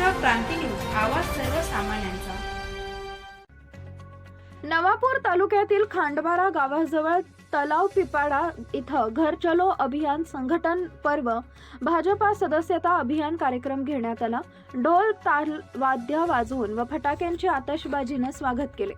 Maharashtra Kranti news आवाज सर्वसामान्यांचा. नवापूर तालुक्यातील खांडबारा गावाजवळ तलाव पिपाडा इथं घर चलो अभियान संघटन पर्व भाजपा सदस्यता अभियान कार्यक्रम घेण्यात आला. ढोल ताल वाद्य वाजवून व फटाक्यांची आतषबाजीनं स्वागत केले.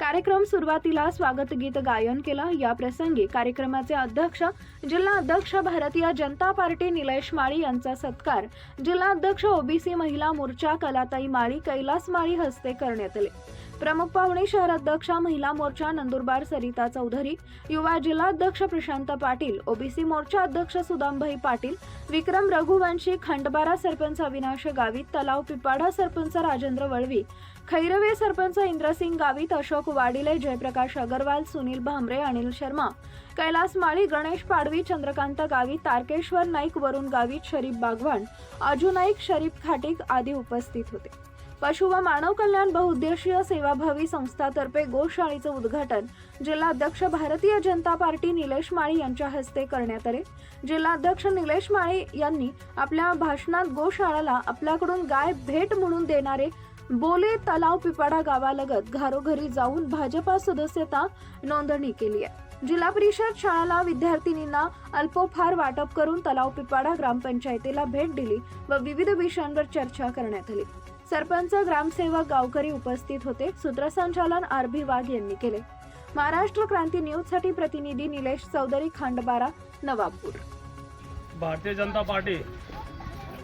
कार्यक्रम सुरुवातीला स्वागत गीत गायन केलं. या प्रसंगी कार्यक्रमाचे अध्यक्ष जिल्हा अध्यक्ष भारतीय जनता पार्टी निलेश माळी यांचा सत्कार. जिल्हा अध्यक्ष ओबीसी महिला मोर्चा कलाताई माळी कैलास माळी हस्ते करण्यात आले. प्रमुख पाहुणे शहर अध्यक्ष महिला मोर्चा नंदुरबार सरिता चौधरी. युवा जिल्हाध्यक्ष प्रशांत पाटील ओबीसी मोर्चा अध्यक्ष सुदामभाई पाटील विक्रम रघुवंशी खंडबारा सरपंच अविनाश गावित तलाव पिपाडा सरपंच राजेंद्र वळवी खैरवे सरपंच इंद्रसिंग गावित अशोक वाडिले जयप्रकाश अगरवाल सुनील भामरे अनिल शर्मा. कैलास माळी गणेश पाडवी चंद्रकांत गावित तारकेश्वर नाईक वरुण गावित शरीफ बागवान अजू नाईक शरीफ खाटीक आदी उपस्थित होते. पशु व मानव कल्याण बहुउद्देशीय सेवाभावी संस्थातर्फे गोशाळेचं उद्घाटन जिल्हाध्यक्ष भारतीय जनता पार्टी निलेश माळी यांच्या हस्ते करण्यात आले. जिल्हाध्यक्ष निलेश माळी यांनी आपल्या भाषणात गोशाळाला आपल्याकडून गाय भेट म्हणून देणारे बोले तलाव पिपाडा गावालगत घरोघरी जाऊन भाजपा सदस्यता नोंदणी केली आहे. जिल्हा परिषद शाळाला विद्यार्थिनींना अल्पोफार वाटप करून तलाव पिपाडा ग्रामपंचायतीला भेट दिली व विविध विषयांवर चर्चा करण्यात आली. सरपंच ग्रामसेवक गावकरी उपस्थित होते सूत्रसंचालन आर बी वाघ यांनी केले. महाराष्ट्र क्रांती न्यूजसाठी प्रतिनिधी निलेश चौधरी खांडबारा नवापूर भारतीय जनता पार्टी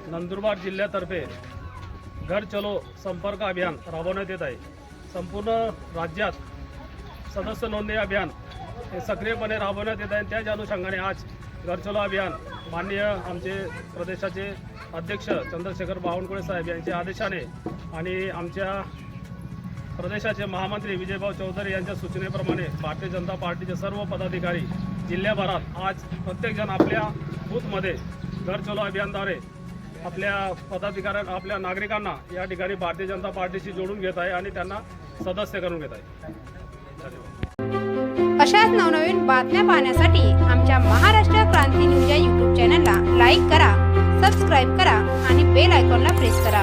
नंदुरबार जिल्ह्यातर्फे घर चलो संपर्क अभियान राबवण्यात येत आहे. संपूर्ण राज्यात सदस्य नोंदणी अभियान हे सक्रियपणे राबवण्यात येत आहे. त्याच अनुषंगाने आज घर चलो अभियान माननीय आमचे प्रदेशाचे अध्यक्ष चंद्रशेखर बावनकुळे साहेब यांच्या आदेशाने आणि आमच्या प्रदेशाचे महामंत्री विजयभाऊ चौधरी यांच्या सूचनेप्रमाणे भारतीय जनता पार्टीचे सर्व पदाधिकारी जिल्ह्याभरात आज प्रत्येकजण आपल्या बूथमध्ये घर चलो अभियानद्वारे आपल्या पदाधिकाऱ्या आपल्या नागरिकांना या ठिकाणी भारतीय जनता पार्टीशी जोडून घेत आहे आणि त्यांना सदस्य करून घेत आहे. अशाच नवनवीन बातम्या पाहण्यासाठी आमच्या महाराष्ट्र क्रांती न्यूज या यूट्यूब चॅनलला लाईक करा सबस्क्राईब करा आणि बेल आयकॉनला प्रेस करा.